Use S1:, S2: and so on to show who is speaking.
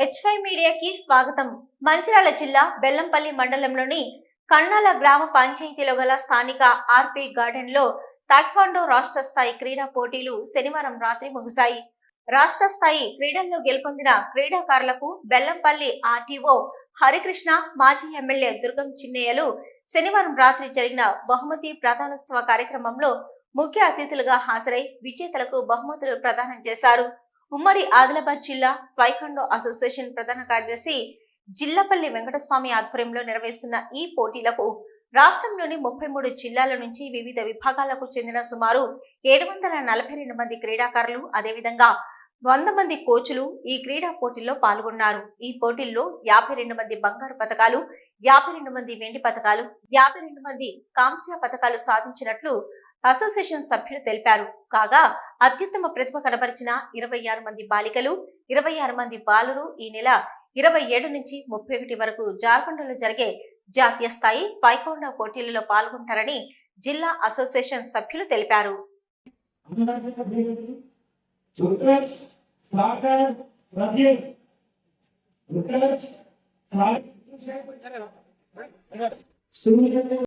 S1: H five మీడియాకి స్వాగతం. మంచిర్యాల జిల్లా బెల్లంపల్లి మండలంలోని కన్నాల గ్రామ పంచాయతీలో గల స్థానిక ఆర్పి గార్డెన్లో తాక్వాండో రాష్ట్ర స్థాయి క్రీడా పోటీలు శనివారం రాత్రి ముగిశాయి. రాష్ట్ర స్థాయి క్రీడల్లో గెలుపొందిన క్రీడాకారులకు బెల్లంపల్లి ఆర్టీఓ హరికృష్ణ మాజీ ఎమ్మెల్యే దుర్గం చిన్నయ్యలు శనివారం రాత్రి జరిగిన బహుమతి ప్రధానోత్సవ కార్యక్రమంలో ముఖ్య అతిథులుగా హాజరై విజేతలకు బహుమతులు ప్రదానం చేశారు. ఉమ్మడి ఆదిలాబాద్ జిల్లా ట్వైకండో అసోసియేషన్ ప్రధాన కార్యదర్శి జిల్లపల్లి వెంకటస్వామి ఆధ్వర్యంలో నిర్వహిస్తున్న ఈ పోటీలకు రాష్ట్రంలోని ముప్పై మూడు జిల్లాల నుంచి వివిధ విభాగాలకు చెందిన సుమారు ఏడు వందల నలభై రెండు మంది క్రీడాకారులు అదేవిధంగా వంద మంది కోచ్లు ఈ క్రీడా పోటీల్లో పాల్గొన్నారు. ఈ పోటీల్లో యాభై రెండు మంది బంగారు పథకాలు యాభై రెండు మంది వెండి పథకాలు యాభై రెండు మంది కాంస్య పథకాలు సాధించినట్లు అసోసియేషన్ సభ్యులు తెలిపారు. కాగా అత్యుత్తమ ప్రతిభ కనబరిచిన ఇరవై ఆరు మంది బాలికలు ఇరవై ఆరు మంది బాలురు ఈ నెల ఇరవై ఏడు నుంచి ముప్పై ఒకటి వరకు జార్ఖండ్లో జరిగే జాతీయ స్థాయి పైకొండ పోటీలలో పాల్గొంటారని జిల్లా అసోసియేషన్ సభ్యులు తెలిపారు.